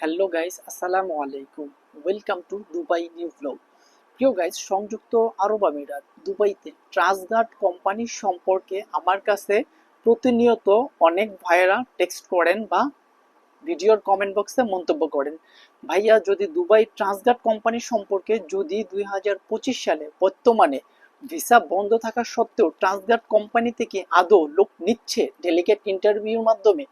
Hello guys আসসালামু আলাইকুম welcome to Dubai new blog প্রিয় গাইস সংযুক্ত আরব আমিরাত, দুবাইতে ট্রান্সগার্ড কোম্পানি সম্পর্কে আমার কাছে প্রতিনিয়ত অনেক ভাইয়েরা টেক্সট করেন বা ভিডিওর কমেন্ট বক্সে মন্তব্য করেন। ভাইয়া, যদি দুবাই ট্রান্সগার্ড কোম্পানি সম্পর্কে যদি দুই হাজার পঁচিশ সালে বর্তমানে ভিসা বন্ধ থাকা সত্ত্বেও ট্রান্সগার্ড কোম্পানি থেকে আদৌ লোক নিচ্ছে? ডেলিগেট ইন্টারভিউর মাধ্যমে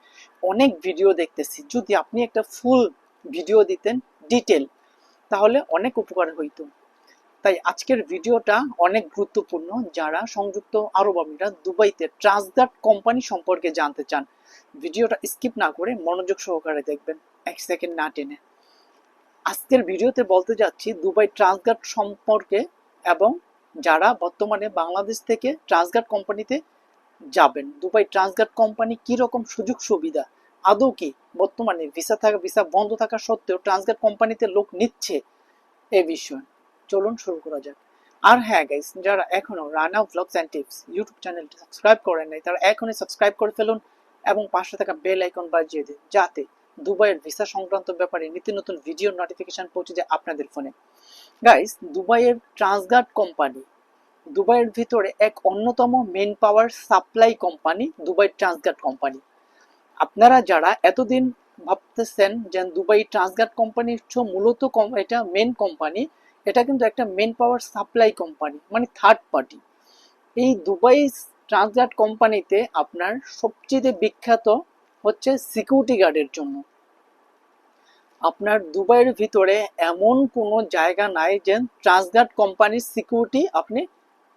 অনেক ভিডিও দেখতেছি। যদি আপনি একটা ফুল ভিডিও দিতেন ডিটেল, তাহলে অনেক উপকার হইতো। তাই আজকের ভিডিওটা অনেক গুরুত্বপূর্ণ। যারা সংযুক্ত আরব আমিরাত, দুবাইতে ট্রান্সগার্ড কোম্পানি সম্পর্কে জানতে চান, ভিডিওটা স্কিপ না করে মনোযোগ সহকারে দেখবেন, এক সেকেন্ড না টেনে। আজকের ভিডিওতে বলতে যাচ্ছি, দুবাই ট্রান্সগার্ড সম্পর্কে এবং যারা বর্তমানে বাংলাদেশ থেকে ট্রান্সগার্ড কোম্পানিতে যাবেন। দুবাই ট্রান্সগার্ড কোম্পানি কি রকম সুযোগ সুবিধা? আদৌ কি বর্তমানে ভিসা থাকা ভিসা বন্ধ থাকা সত্ত্বেও ট্রান্সগার্ড কোম্পানিতে লোক নিচ্ছে? এ বিষয়। চলুন শুরু করা যাক। আর হ্যাঁ গাইস যারা এখনও Rana vlogs and tips YouTube চ্যানেলটি সাবস্ক্রাইব করেন নাই, তারা এখনই সাবস্ক্রাইব করে ফেলুন এবং পাশে থাকা বেল আইকন বাজিয়ে দিন, যাতে দুবাইয়ের ভিসা সংক্রান্ত ব্যাপারে নিত্য নতুন ভিডিও নোটিফিকেশন পৌঁছে যায় আপনাদের ফোনে গাইস দুবাইয়ের ট্রান্সগার্ড কোম্পানি দুবাইয়ের ভিতরে এক অন্যতম main power supply company Dubai Transguard company আপনারা যারা এতদিন ভাবতেছেন যে দুবাই ট্রান্সগার্ড কোম্পানি হচ্ছে মূলত এটা মেন কোম্পানি এটা কিন্তু একটা মেন পাওয়ার সাপ্লাই কোম্পানি মানে থার্ড পার্টি এই দুবাই ট্রান্সগার্ড কোম্পানিতে আপনার সবচেয়ে বিখ্যাত হচ্ছে সিকিউরিটি গার্ডের জন্য। আপনার দুবাইয়ের ভিতরে এমন কোনো জায়গা নাই যে ট্রান্সগার্ড কোম্পানির সিকিউরিটি আপনি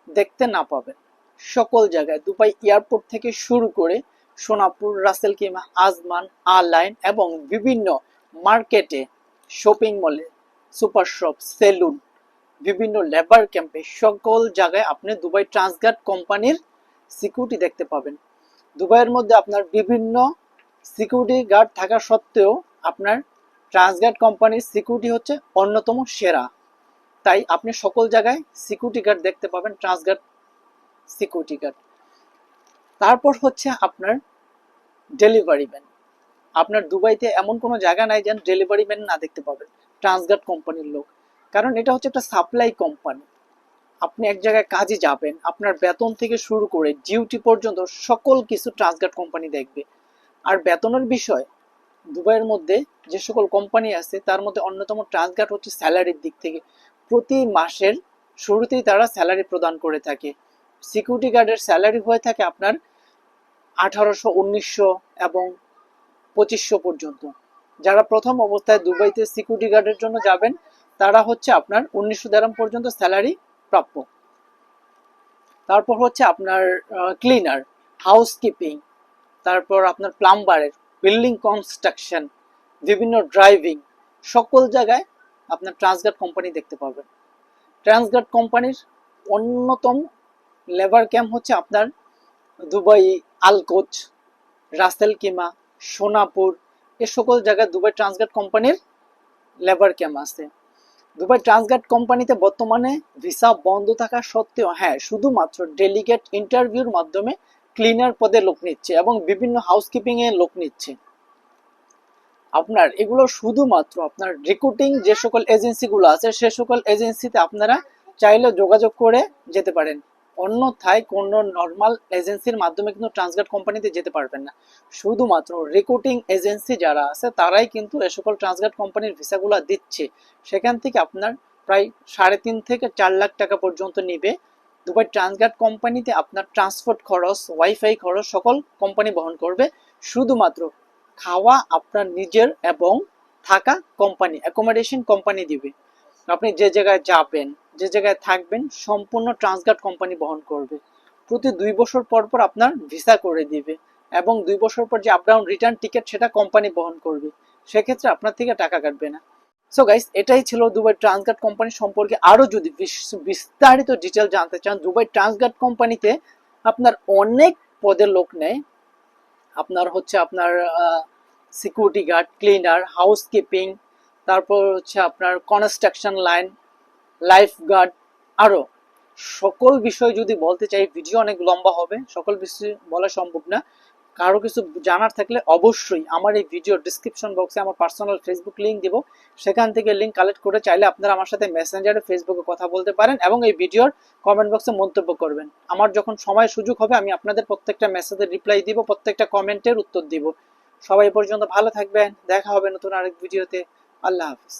দেখতে না পাবেন। সকল জায়গায়, দুবাই এয়ারপোর্ট থেকে শুরু করে Sonapur, Ras al Khaimah, Ajman Al Ain এবং বিভিন্ন মার্কেটে, শপিং মলে, সুপার শপ, সেলুন, বিভিন্ন লেবার ক্যাম্পে সকল জায়গায় আপনি দুবাই ট্রান্সগার্ড কোম্পানির সিকিউরিটি দেখতে পাবেন। দুবাইয়ের মধ্যে আপনার বিভিন্ন সিকিউরিটি গার্ড থাকা সত্ত্বেও আপনার ট্রান্সগার্ড কোম্পানির সিকিউরিটি হচ্ছে অন্যতম সেরা। তাই আপনি সকল জায়গায় সিকিউরিটি গার্ড দেখতে পাবেন ট্রান্সগার্ড সিকিউরিটি গার্ড। তারপর হচ্ছে আপনার ডেলিভারি ম্যান। আপনার দুবাইতে এমন কোনো জায়গা নাই যেন ডেলিভারি ম্যান না দেখতে পাবেন ট্রান্সগার্ড কোম্পানির লোক। কারণ এটা হচ্ছে একটা সাপ্লাই কোম্পানি। আপনি এক জায়গায় কাজে যাবেন, আপনার বেতন থেকে শুরু করে ডিউটি পর্যন্ত সকল কিছু ট্রান্সগার্ড কোম্পানি দেখবে। আর বেতনের বিষয় দুবাইয়ের মধ্যে যে সকল কোম্পানি আছে, তার মধ্যে অন্যতম ট্রান্সগার্ড হচ্ছে স্যালারির দিক থেকে। প্রতি মাসের শুরুতেই তারা স্যালারি প্রদান করে থাকে। সিকিউরিটি গার্ডের স্যালারি হয়ে থাকে আপনার আঠারোশো, উনিশশো এবং পঁচিশশো পর্যন্ত। যারা প্রথম অবস্থায় দুবাইতে সিকিউরিটি গার্ডের জন্য যাবেন, তারা হচ্ছে আপনার উনিশশো দেরাম পর্যন্ত স্যালারি প্রাপ্য। তারপর হচ্ছে আপনার ক্লিনার হাউসকিপিং তারপর আপনার প্লাম্বারের বিল্ডিং কনস্ট্রাকশন, বিভিন্ন ড্রাইভিং, সকল জায়গায় আপনার ট্রান্সগার্ড কোম্পানি দেখতে পাবেন ট্রান্সগার্ড কোম্পানির অন্যতম লেবার ক্যাম্প হচ্ছে আপনার দুবাই, আলকোচ রাসেল কিমা সোনাপুর, এ সকল জায়গায় দুবাই ট্রান্সগার্ড কোম্পানির লেবার ক্যাম্প আছে। দুবাই ট্রান্সগার্ড কোম্পানিতে বর্তমানে ভিসা বন্ধ থাকা সত্ত্বেও হ্যাঁ শুধুমাত্র ডেলিগেট ইন্টারভিউর মাধ্যমে ক্লিনার পদে লোক নিচ্ছে এবং বিভিন্ন হাউসকিপিং এ লোক নিচ্ছে। আপনার এগুলো শুধুমাত্র আপনার রিক্রুটিং যে সকল এজেন্সিগুলো আছে, সে সকল এজেন্সিতে আপনারা চাইলে যোগাযোগ করে যেতে পারেন। অন্যথায় কোনো নর্মাল এজেন্সির মাধ্যমে কিন্তু ট্রান্সগার্ড কোম্পানিতে যেতে পারবেন না। শুধুমাত্র রিক্রুটিং এজেন্সি যারা আছে, তারাই কিন্তু এ সকল ট্রান্সগার্ড কোম্পানির ভিসাগুলো দিচ্ছে। সেখান থেকে আপনার প্রায় সাড়ে তিন থেকে চার লাখ টাকা পর্যন্ত নিবে দুবাই ট্রান্সগার্ড কোম্পানিতে আপনার ট্রান্সপোর্ট খরচ, ওয়াইফাই খরচ, সকল কোম্পানি বহন করবে। শুধুমাত্র খাওয়া আপনার নিজের এবং থাকা কোম্পানি অ্যাকোমোডেশন কোম্পানি দিবে। আপনি যে জায়গায় যাবেন, যে জায়গায় থাকবেন, সম্পূর্ণ ট্রান্সগার্ড কোম্পানি বহন করবে। প্রতি দুই বছর পর পর আপনার ভিসা করে দিবে এবং দুই বছর পর যে আপডাউন রিটার্ন টিকিট সেটা কোম্পানি বহন করবে। সেক্ষেত্রে আপনার থেকে টাকা কাটবে না। সো গাইস এটাই ছিল দুবাই ট্রান্সগার্ড কোম্পানি সম্পর্কে আরও যদি বিস্তারিত ডিটেল জানতে চান, দুবাই ট্রান্সগার্ড কোম্পানিতে আপনার অনেক পদের লোক নেয়। আপনার হচ্ছে আপনার সিকিউরিটি গার্ড ক্লিনার হাউসকিপিং তারপর হচ্ছে আপনার কনস্ট্রাকশন লাইন লাইফ গার্ড আরও সকল বিষয় যদি বলতে চাই ভিডিও অনেক লম্বা হবে, সকল বিষয় বলা সম্ভব না। কারও কিছু জানার থাকলে অবশ্যই আমার এই ভিডিও ডিসক্রিপশন বক্সে আমার পার্সোনাল ফেসবুক লিঙ্ক দিব। সেখান থেকে লিঙ্ক কালেক্ট করে চাইলে আপনারা আমার সাথে মেসেঞ্জারে ফেসবুকে কথা বলতে পারেন এবং এই ভিডিওর কমেন্ট বক্সে মন্তব্য করবেন। আমার যখন সময় সুযোগ হবে, আমি আপনাদের প্রত্যেকটা মেসেজের রিপ্লাই দিব, প্রত্যেকটা কমেন্টের উত্তর দিব। সবাই পর্যন্ত ভালো থাকবেন, দেখা হবে নতুন আরেক ভিডিওতে আল্লাহ হাফিজ।